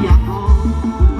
อยากขอว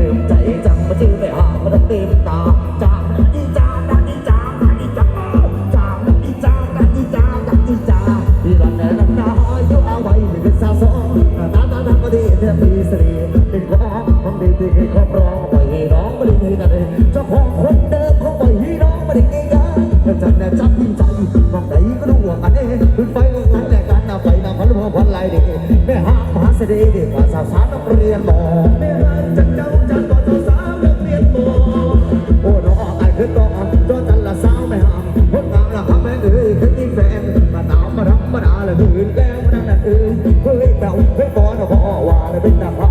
ลืมใจจังมาชื่อไม่หาพรตื่นตาจางนันอีจางนันอีจางนันอีจางจาตีจางนันอีจางนันอีจางอีรันแน่นักนาโยเอาไว้หนเป็นสาวสองตาตาตาก็ดีเทียบมีสรีเป็นของของดีที่ครอบรองไว้น้องไมาได้นั่นเองจ้องคนเดิมของไว้นองไม่ได้ง่ายๆจับแน่จับยิ่งใจ จะได้ดีกว่าสาวสาวนักเรียนหมอไม่รักจะเจ้าจันกว่าสาวสาวนักเรียนหมอโอ้น้องอายขึ้นก่อนโดนจันละสาวไม่ห้ามพบงามละครับแม่เอ้ยขึ้นที่แฟนมาตามมาทำมาด่าละหื่นแล้วมานั่งนั่นเอ้ยเฮ้ยเต่าเฮ้ยบอลเราก็ว่าเลยเป็นตา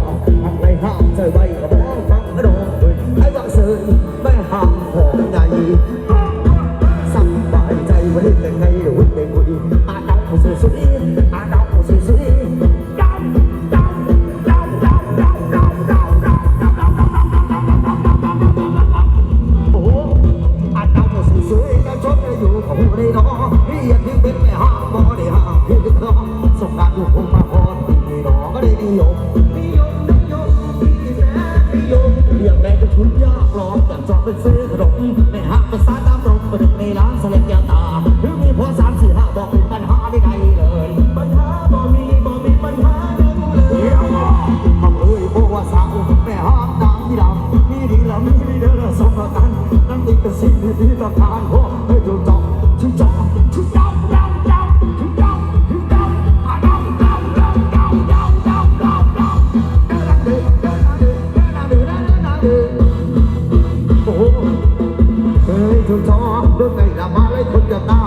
the night.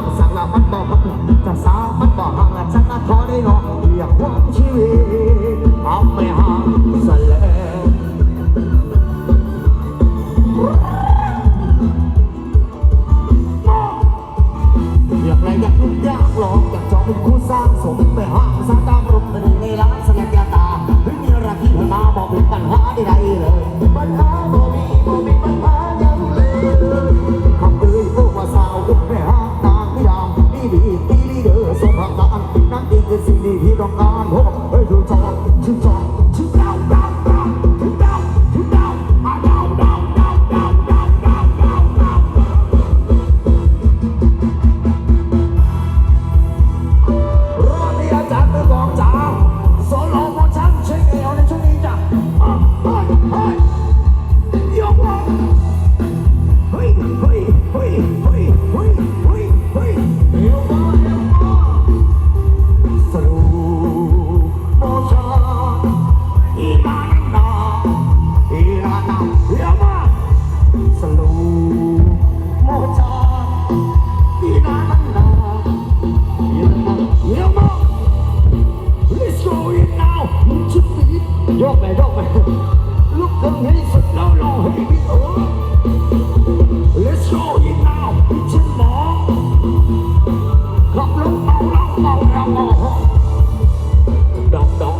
โยกไปโยกไปลุกขึ้นให้สุดเราเราให้พี่โอ้ Let's go it now ฉัหมอขับเช่าหมออง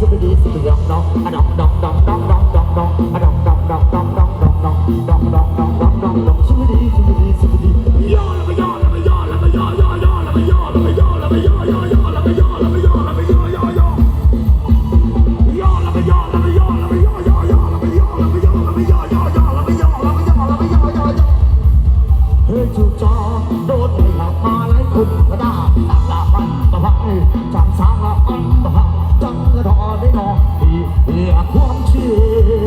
ดบดีสบองดออะดอองดออง ชิวจอโดนให้หลับมาหลายคนก็ไดาตากละพันตะพังจังสาละพันตะพังจังกระดอได้นอที่เอียความเชื่อ